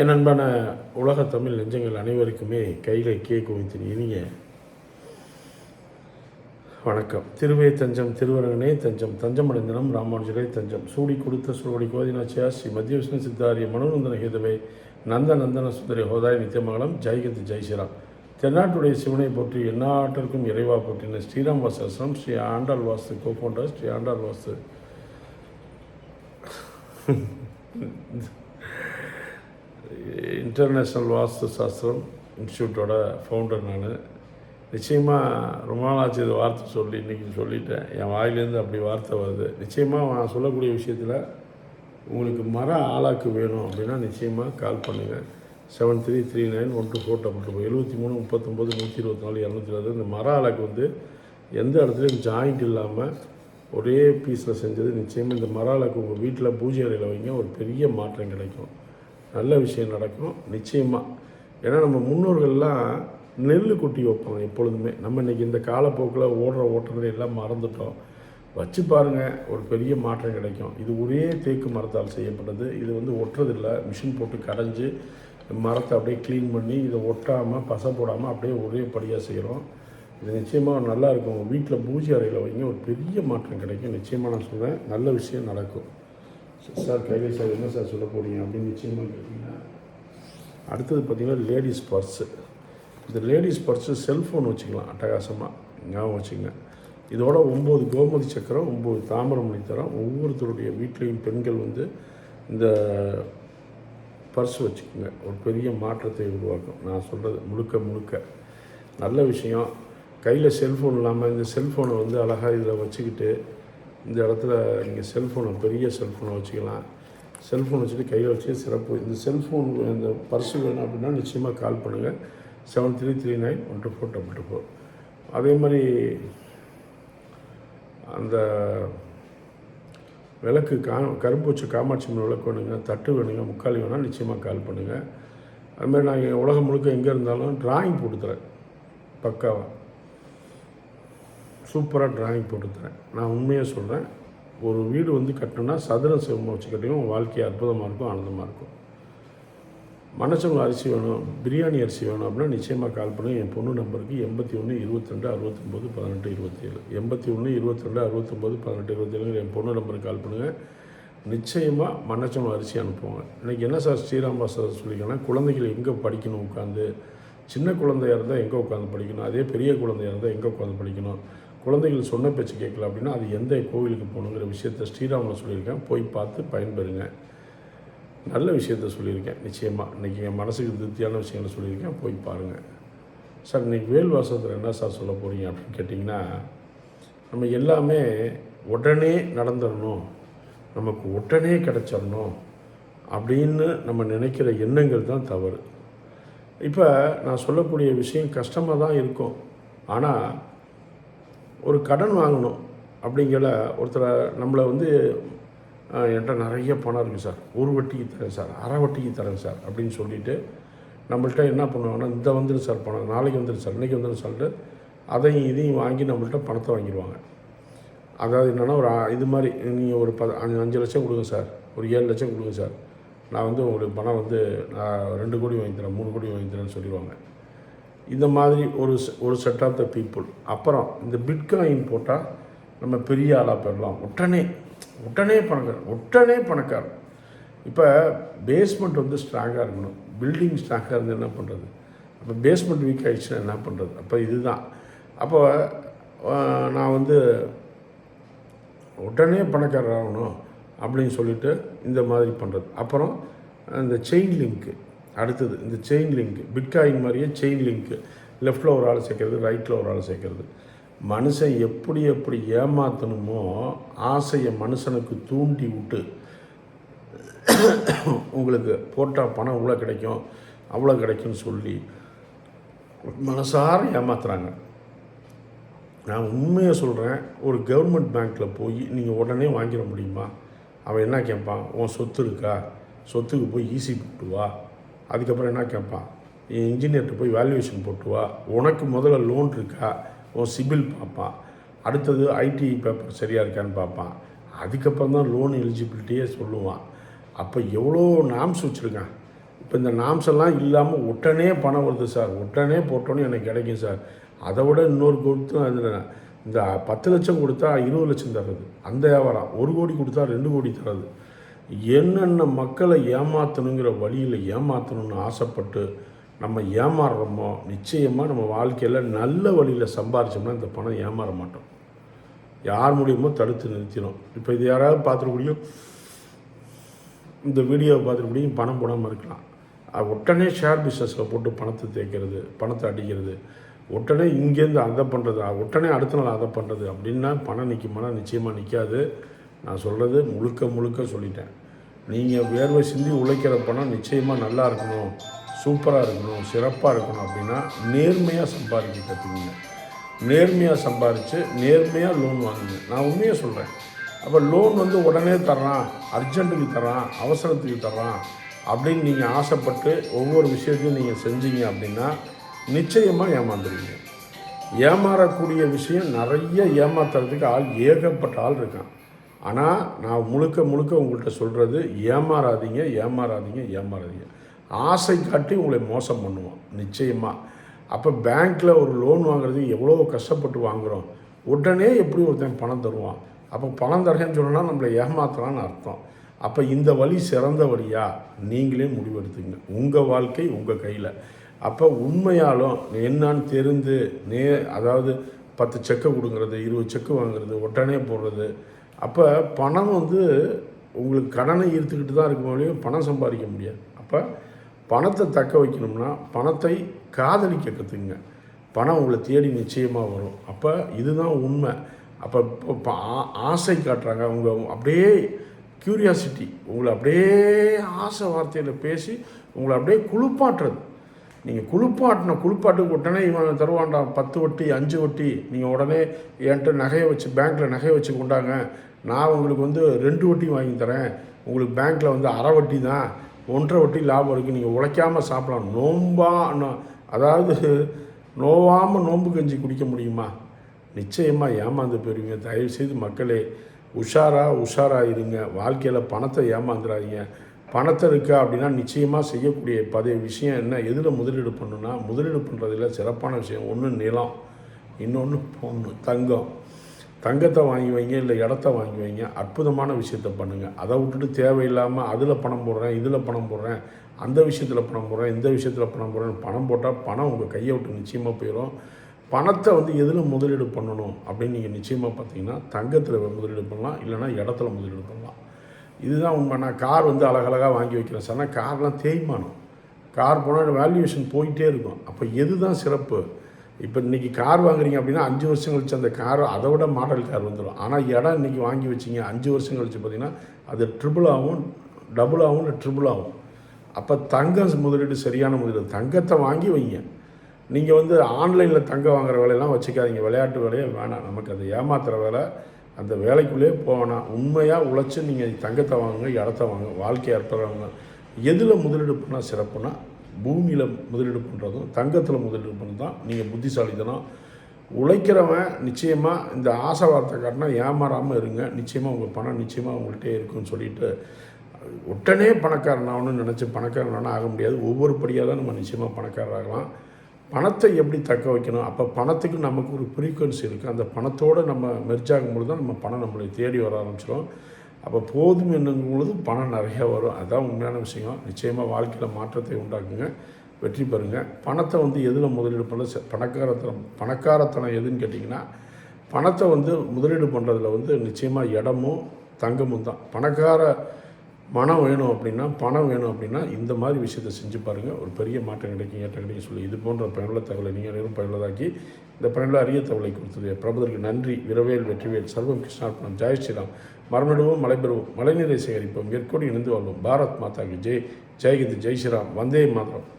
என் அன்பான உலக தமிழ் நெஞ்சங்கள் அனைவருக்குமே கையில் கே குவித்தின் இனிய வணக்கம். திருவே தஞ்சம் திருவரங்கனே தஞ்சம் தஞ்சம் அடைந்தனம் ராமானுஜரே தஞ்சம். சூடி கொடுத்த சுருவடி கோதினாச்சியா ஸ்ரீ மத்திய விஷ்ணு சித்தாரிய மனோநந்தன ஹேதவே நந்த நந்தன சுந்தரி ஹோதாய் நித்தியமங்கலம் ஜெய்கந்த் ஜெய் தென்னாட்டுடைய சிவனை போற்றி எந்நாட்டிற்கும் இறைவா போற்றின ஸ்ரீராம் வாசாசிரம் ஸ்ரீ ஆண்டாள் வாஸ்து கோகோண்டர் ஸ்ரீ ஆண்டாள் வாஸ்து இன்டர்நேஷ்னல் வாஸ்து சாஸ்திரம் இன்ஸ்டியூட்டோட ஃபவுண்டர் நான். நிச்சயமாக ரொம்ப நாளாச்சு இது வார்த்தை சொல்லி இன்றைக்கி சொல்லிட்டேன். என் வாயிலேருந்து அப்படி வார்த்தை வருது. நிச்சயமாக நான் சொல்லக்கூடிய விஷயத்தில் உங்களுக்கு மர ஆளாக்கு வேணும் அப்படின்னா நிச்சயமாக கால் பண்ணுங்கள் seven three three nine one two four double two எழுபத்தி மூணு முப்பத்தொம்போது நூற்றி இருபத்தி நாலு இரநூத்தி இருபது. இந்த மர ஆளாக்கு வந்து எந்த இடத்துலையும் ஜாயிண்ட் இல்லாமல் ஒரே பீஸில் செஞ்சது நிச்சயமாக இந்த மர ஆளாக்கு உங்கள் வீட்டில் பூஜை அறையில் வைங்க ஒரு பெரிய மாற்றம் கிடைக்கும். நல்ல விஷயம் நடக்கும் நிச்சயமாக ஏன்னா நம்ம முன்னோர்கள்லாம் நெல் குட்டி வைப்பாங்க எப்பொழுதுமே. நம்ம இன்றைக்கி இந்த காலப்போக்கில் ஓடுற ஓட்டுறது எல்லாம் மறந்துட்டோம். வச்சு பாருங்கள் ஒரு பெரிய மாற்றம் கிடைக்கும். இது ஒரே தேக்கு மரத்தால் செய்யப்பட்டது. இது வந்து ஒட்டுறதில்ல. மிஷின் போட்டு கடைஞ்சி மரத்தை அப்படியே க்ளீன் பண்ணி இதை ஒட்டாமல் பசை போடாமல் அப்படியே ஒரே படியாக செய்கிறோம் இது நிச்சயமாக நல்லா இருக்கும். வீட்டில் பூஜை அறையில் வைங்க. ஒரு பெரிய மாற்றம் கிடைக்கும். நிச்சயமாக நான் சொல்கிறேன் நல்ல விஷயம் நடக்கும். சார் கையில் சார் என்ன சார் சொல்ல போறீங்க? அப்படின்னு நிச்சயமாக கேட்டிங்கன்னா அடுத்தது பார்த்திங்கன்னா லேடிஸ் பர்ஸு இந்த லேடிஸ் பர்ஸு செல்ஃபோன் வச்சுக்கலாம் அட்டகாசமாக ஞாபகம் வச்சுங்க இதோட ஒம்பது கோமதி சக்கரம் ஒம்பது தாமிரமணி தரம் ஒவ்வொருத்தருடைய வீட்லேயும் பெண்கள் வந்து இந்த பர்ஸ் வச்சுக்கோங்க. ஒரு பெரிய மாற்றத்தை உருவாக்கும். நான் சொல்கிறது முழுக்க முழுக்க. நல்ல விஷயம். கையில் செல்ஃபோன் இல்லாமல் இந்த செல்ஃபோனை வந்து அழகாக இதில் வச்சுக்கிட்டு இந்த இடத்துல நீங்கள் செல்ஃபோனை பெரிய செல்ஃபோனை வச்சுக்கலாம். செல்ஃபோன் வச்சுட்டு கையில் வச்சு சிறப்பு. இந்த செல்ஃபோன் இந்த பர்ஸு வேணும் அப்படின்னா நிச்சயமாக கால் பண்ணுங்கள் seven three three nine one two four double two four அதே மாதிரி அந்த விளக்கு கா கருப்பு காமாட்சி விளக்கு வேணுங்க தட்டு வேணுங்க முக்காலி வேணால் நிச்சயமாக கால் பண்ணுங்கள் அதுமாதிரி நாங்கள் உலகம் முழுக்க எங்கே இருந்தாலும் டிராயிங் கொடுத்துறேன் பக்காவாக சூப்பராக டிராயிங் போட்டுத்தரேன் நான் உண்மையாக சொல்கிறேன் ஒரு வீடு வந்து கட்டணும்னா சதுர சிவமாக வச்சு கட்டிங்கன்னா உங்கள் வாழ்க்கை அற்புதமாக இருக்கும் ஆனந்தமாக இருக்கும். மனசவங்க அரிசி வேணும் பிரியாணி அரிசி வேணும் அப்படின்னா நிச்சயமாக கால் பண்ணுங்கள் என் பொண்ணு நம்பருக்கு எண்பத்தி ஒன்று இருபத்திரெண்டு அறுபத்தொம்போது பதினெட்டு இருபத்தேழு. எண்பத்தி ஒன்று இருபத்திரெண்டு அறுபத்தொம்போது பதினெட்டு இருபத்தேழு என் பொண்ணு நம்பருக்கு கால் பண்ணுங்கள் நிச்சயமாக மன்னச்சவங்க அரிசி அனுப்புவாங்க. இன்றைக்கி என்ன சார் ஸ்ரீராம்பா சார் சொல்லிங்கன்னா குழந்தைகள் எங்கே படிக்கணும் உட்காந்து சின்ன குழந்தையாக இருந்தால் எங்கே உட்காந்து படிக்கணும்? அதே பெரிய குழந்தையாக இருந்தால் எங்கே உட்காந்து படிக்கணும்? குழந்தைகள் சொன்ன பேச்சு கேட்கல அப்படின்னா அது எந்த கோவிலுக்கு போகணுங்கிற விஷயத்த ஸ்ரீராமில் சொல்லியிருக்கேன். போய் பார்த்து பயன்பெறுங்க. நல்ல விஷயத்த சொல்லியிருக்கேன். நிச்சயமாக இன்றைக்கி என் மனசுக்கு திருப்தியான விஷயங்களை சொல்லியிருக்கேன். போய் பாருங்கள் சார் இன்றைக்கி வேல் வாசத்தில் என்ன சார் சொல்ல போகிறீங்க அப்படின்னு கேட்டிங்கன்னா நம்ம எல்லாமே உடனே நடந்துடணும். நமக்கு உடனே கிடச்சிடணும் அப்படின்னு நம்ம நினைக்கிற எண்ணங்கள் தான் தவறு. இப்போ நான் சொல்லக்கூடிய விஷயம் கஷ்டமாக தான் இருக்கும். ஆனால் ஒரு கடன் வாங்கணும் அப்படிங்கிற ஒருத்தரை நம்மளை வந்து என்கிட்ட நிறைய பணம் இருக்குது சார். ஒரு வட்டிக்கு தரேன் சார் அரை வட்டிக்கு தரேன் சார் அப்படின்னு சொல்லிட்டு நம்மள்ட்ட என்ன பண்ணுவாங்கன்னா இந்த வந்துடும் சார் பணம் நாளைக்கு வந்துடும் சார் இன்றைக்கி வந்துடும் சொல்லிட்டு அதையும் இதையும் வாங்கி நம்மள்ட்ட பணத்தை வாங்கிடுவாங்க. அதாவது என்னென்னா ஒரு இது மாதிரி நீங்கள் ஒரு ப அஞ்சு அஞ்சு லட்சம் கொடுங்க சார் ஒரு ஏழு லட்சம் கொடுங்க சார். நான் வந்து உங்களுக்கு பணம் வந்து நான் ரெண்டு கோடி வாங்கி தரேன் மூணு கோடி வாங்கி தரேன்னு சொல்லிடுவாங்க. இந்த மாதிரி ஒரு ஒரு செட் ஆஃப் த பீப்புள் அப்புறம் இந்த பிட்காயின் போட்டால் நம்ம பெரிய ஆளாக பெறலாம். உடனே உடனே பணக்காரன் உடனே பணக்காரன். இப்போ பேஸ்மெண்ட் வந்து ஸ்ட்ராங்காக இருக்கணும். பில்டிங் ஸ்ட்ராங்காக இருந்து என்ன பண்ணுறது அப்போ பேஸ்மெண்ட் வீக் ஆகிடுச்சுன்னா என்ன பண்ணுறது அப்போ இதுதான். அப்போ நான் வந்து உடனே பணக்காரர் ஆகணும் அப்படின்னு சொல்லிட்டு இந்த மாதிரி பண்ணுறது அப்புறம் இந்த செயின் லிங்க்கு அடுத்தது இந்த செயின் லிங்க் பிட்காயின் மாதிரியே செயின் லிங்க்கு லெஃப்டில் ஒரு ஆள் சேர்க்கறது ரைட்டில் ஒரு ஆள் சேர்க்கறது. மனுஷன் எப்படி எப்படி ஏமாற்றணுமோ ஆசையை மனுஷனுக்கு தூண்டி விட்டு உங்களுக்கு போட்டால் பணம் இவ்வளோ கிடைக்கும் அவ்வளோ கிடைக்கும்னு சொல்லி மனசார ஏமாத்துறாங்க. நான் உண்மையாக சொல்கிறேன் ஒரு கவர்மெண்ட் பேங்க்கில் போய் நீங்கள் உடனே வாங்கிட முடியுமா? அவன் என்ன கேட்பான்? உன் சொத்து இருக்கா? சொத்துக்கு போய் ஈசி போட்டு வா. அதுக்கப்புறம் என்ன கேட்பான் இன்ஜினியர்கிட்ட போய் வேல்யூவேஷன் போட்டு வா. உனக்கு முதல்ல லோன் இருக்கா? உன் சிபில் பார்ப்பான். அடுத்தது ஐடி பேப்பர் சரியாக இருக்கான்னு பார்ப்பான். அதுக்கப்புறம் தான் லோன் எலிஜிபிலிட்டியே சொல்லுவான். அப்போ எவ்வளோ நாம்ஸ் வச்சுருக்கான். இப்போ இந்த நாம்ஸ் எல்லாம் இல்லாமல் உடனே பணம் வருது சார். உடனே போட்டோன்னே எனக்கு கிடைக்கும் சார். அதை விட இன்னொரு கொடுத்து அதில் இந்த பத்து லட்சம் கொடுத்தா இருபது லட்சம் தர்றது. அந்த வியாபாரம். ஒரு கோடி கொடுத்தா ரெண்டு கோடி தர்றது. என்னென்ன மக்களை ஏமாற்றணுங்கிற வழியில் ஏமாற்றணும்னு ஆசைப்பட்டு நம்ம ஏமாறுறோமோ நிச்சயமாக நம்ம வாழ்க்கையில் நல்ல வழியில் சம்பாரிச்சோம்னா இந்த பணம் ஏமாற மாட்டோம். யார் மூலியமோ தடுத்து நிறுத்திடும் இப்போ இது யாராவது பார்த்துருக்கூடியும் இந்த வீடியோவை பார்த்துருக்கூடியும் பணம் போடாமல் இருக்கலாம். அது உடனே ஷேர் பிஸ்னஸில் போட்டு பணத்தை தேய்க்கிறது பணத்தை அடிக்கிறது. உடனே இங்கேருந்து அதை பண்ணுறது உடனே அடுத்த நாள் அதை பண்ணுறது அப்படின்னா பணம் நிற்குமானா நிச்சயமாக நிற்காது நான் சொல்கிறது முழுக்க முழுக்க சொல்லிட்டேன். நீங்கள் வேர்வை சிந்தி உழைக்கிற பணம் நிச்சயமாக நல்லா இருக்கணும் சூப்பராக இருக்கணும் சிறப்பாக இருக்கணும் அப்படின்னா நேர்மையாக சம்பாதிக்க கற்றுக்குங்க நேர்மையாக சம்பாரித்து நேர்மையாக லோன் வாங்குங்க. நான் உண்மையாக சொல்கிறேன் அப்போ லோன் வந்து உடனே தர்றான் அர்ஜென்ட்டுக்கு தர்றான் அவசரத்துக்கு தர்றான் அப்படின்னு நீங்கள் ஆசைப்பட்டு ஒவ்வொரு விஷயத்தையும் நீங்கள் செஞ்சீங்க அப்படின்னா நிச்சயமாக ஏமாந்துருவீங்க. ஏமாறக்கூடிய விஷயம் நிறைய ஏமாத்துறதுக்கு ஆள் ஏகப்பட்ட ஆள் இருக்கான். ஆனால் நான் முழுக்க முழுக்க உங்கள்கிட்ட சொல்கிறது ஏமாறாதீங்க ஏமாறாதீங்க ஏமாறாதீங்க. ஆசை காட்டி உங்களை மோசம் பண்ணுவோம் நிச்சயமாக அப்போ பேங்க்கில் ஒரு லோன் வாங்குறதுக்கு எவ்வளோ கஷ்டப்பட்டு வாங்குகிறோம் உடனே எப்படி ஒருத்தன் பணம் தருவான்? அப்போ பணம் தரேன்னு சொன்னா நம்மளை ஏமாத்தலான்னு அர்த்தம். அப்போ இந்த வழி சிறந்த வழியா நீங்களே முடிவெடுத்துங்க. உங்கள் வாழ்க்கை உங்கள் கையில். அப்போ உண்மையாலும் என்னான்னு தெரிந்து நே அதாவது பத்து செக்கை கொடுங்கிறது இருபது செக்கு வாங்குறது உடனே போடுறது அப்போ பணம் வந்து உங்களுக்கு கடனை ஈர்த்துக்கிட்டு தான் இருக்கும் வழியும் பணம் சம்பாதிக்க முடியாது. அப்போ பணத்தை தக்க வைக்கணும்னா பணத்தை காதலிக்க கற்றுக்குங்க பணம் உங்களை தேடி நிச்சயமாக வரும். அப்போ இதுதான் உண்மை. அப்போ இப்போ ஆ- ஆசை காட்டுறாங்க. அவங்க அப்படியே க்யூரியாசிட்டி உங்களை அப்படியே ஆசை வார்த்தையில் பேசி உங்களை அப்படியே குளிப்பாட்டுறது. நீங்கள் குளிப்பாட்டின குளிப்பாட்டுக்கு உடனே இவன் தருவான்டா பத்து வட்டி அஞ்சு வட்டி. நீங்கள் உடனே என்கிட்ட நகையை வச்சு பேங்க்கில் நகையை வச்சு கொண்டாங்க. நான் உங்களுக்கு வந்து ரெண்டு வட்டி வாங்கி தரேன். உங்களுக்கு பேங்க்கில் வந்து அரை வட்டி தான் ஒன்றரை வட்டி லாபம் இருக்குது நீங்கள் உழைக்காமல் சாப்பிடலாம். நோம்பா அதாவது நோவாமல் நோன்பு கஞ்சி குடிக்க முடியுமா? நிச்சயமாக ஏமாந்து போயிருவீங்க. தயவுசெய்து மக்களே உஷாராக உஷாராக இருங்க. வாழ்க்கையில் பணத்தை ஏமாந்துடாதீங்க பணத்தை இருக்கா அப்படின்னா நிச்சயமாக செய்யக்கூடிய பதவி விஷயம் என்ன? எதில் முதலீடு பண்ணுன்னா முதலீடு பண்ணுறதுல சிறப்பான விஷயம். ஒன்று நிலம் இன்னொன்று பொண்ணு தங்கம். தங்கத்தை வாங்கி வைங்க இல்லை இடத்த வாங்கி வைங்க. அற்புதமான விஷயத்த பண்ணுங்கள் அதை விட்டுட்டு தேவையில்லாமல் அதில் பணம் போடுறேன் இதில் பணம் போடுறேன் அந்த விஷயத்தில் பணம் போடுறேன் இந்த விஷயத்தில் பணம் போடுறேன் பணம் போட்டால் பணம் உங்கள் கையை விட்டு நிச்சயமாக போயிடும் பணத்தை வந்து எதில் முதலீடு பண்ணணும் அப்படின்னு நீங்கள் நிச்சயமாக பார்த்தீங்கன்னா தங்கத்தில் முதலீடு பண்ணலாம் இல்லைன்னா இடத்துல முதலீடு பண்ணலாம். இதுதான் உண்மை. நான் கார் வந்து அழகழகாக வாங்கி வைக்கிறேன் சார். ஆனால் கார்லாம் தேய்மானம். கார் போனால் வேல்யூவேஷன் போயிட்டே இருக்கும். அப்போ எது தான் சிறப்பு? இப்போ இன்றைக்கி கார் வாங்குறீங்க அப்படின்னா அஞ்சு வருஷம் கழிச்சு அந்த கார் அதை விட மாடல் கார் வந்துடும். ஆனால் இடம் இன்றைக்கி வாங்கி வச்சிங்க அஞ்சு வருஷம் கழிச்சு பார்த்தீங்கன்னா அது ட்ரிபிள் ஆகும் டபுள் ஆகும் இல்லை ட்ரிபிள் ஆகும் அப்போ தங்கம் முதலீடு சரியான முதலீடு. தங்கத்தை வாங்கி வைங்க. நீங்கள் வந்து ஆன்லைனில் தங்கம் வாங்குற வேலையெல்லாம் வச்சுக்காதீங்க. விளையாட்டு வேலையே வேணாம். நமக்கு அது ஏமாத்துகிற வேலை. அந்த வேலைக்குள்ளேயே போவேணா உண்மையாக உழைச்சி நீங்கள் தங்கத்தை வாங்குங்க இடத்த வாங்க வாழ்க்கை அற்புறவங்க எதில் முதலீடு பண்ணால் சிறப்புனா பூமியில் முதலீடு பண்ணுறதும் தங்கத்தில் முதலீடு பண்ணுறது தான் நீங்கள் புத்திசாலித்தனம். உழைக்கிறவன் நிச்சயமாக இந்த ஆசை வார்த்தை காட்டினா ஏமாறாமல் இருங்க. நிச்சயமாக உங்கள் பணம் நிச்சயமாக உங்கள்கிட்டே இருக்குன்னு சொல்லிட்டு உடனே பணக்காரன் ஆகணும்னு நினச்சி பணக்காரனான ஆக முடியாது. ஒவ்வொரு படியாக தான் நம்ம நிச்சயமாக பணக்காரராகலாம். ஆகலாம் பணத்தை எப்படி தக்க வைக்கணும்? அப்போ பணத்துக்கு நமக்கு ஒரு ஃப்ரீக்குவன்சி இருக்குது அந்த பணத்தோடு நம்ம மெர்ஜாகும் ஆகும்பொழுது தான் நம்ம பணம் நம்மளை தேடி வர ஆரம்பிச்சிடும் அப்போ போதும் என்னும் பொழுது பணம் நிறையா வரும். அதுதான் உண்மையான விஷயம். நிச்சயமாக வாழ்க்கையில் மாற்றத்தை உண்டாக்குங்க. வெற்றி பெறுங்க. பணத்தை வந்து எதில் முதலீடு பண்ண பணக்காரத்தனம் பணக்காரத்தனம் எதுன்னு கேட்டிங்கன்னா பணத்தை வந்து முதலீடு பண்ணுறதுல வந்து நிச்சயமாக இடமும் தங்கமும் தான். பணக்கார மனம் வேணும் அப்படின்னா பணம் வேணும் அப்படின்னா இந்த மாதிரி விஷயத்தை செஞ்சு பாருங்கள் ஒரு பெரிய மாற்றம் கிடைக்கும் ஏற்றம் கிடைக்கும் சொல்லி. இது போன்ற பயனுள்ள தகவலை நீங்கள் நேரம் பயனுள்ளதாக்கி இந்த பயனுள்ள அரிய தகவலை கொடுத்தது. பிரபுதற்கு நன்றி. விரவேல் வெற்றிவேல். சர்வம் கிருஷ்ணார்ப்பணம் ஜெய் ஸ்ரீராம். மரமிடுவோம் மலைபெறுவோம். மழைநீரை சேகரிப்போம். மேற்கோடு இணைந்து வாழ்வோம். பாரத் மாதாக்கு ஜெய். ஜெய்ஹிந்த். ஜெய் ஸ்ரீராம். வந்தே மாதம்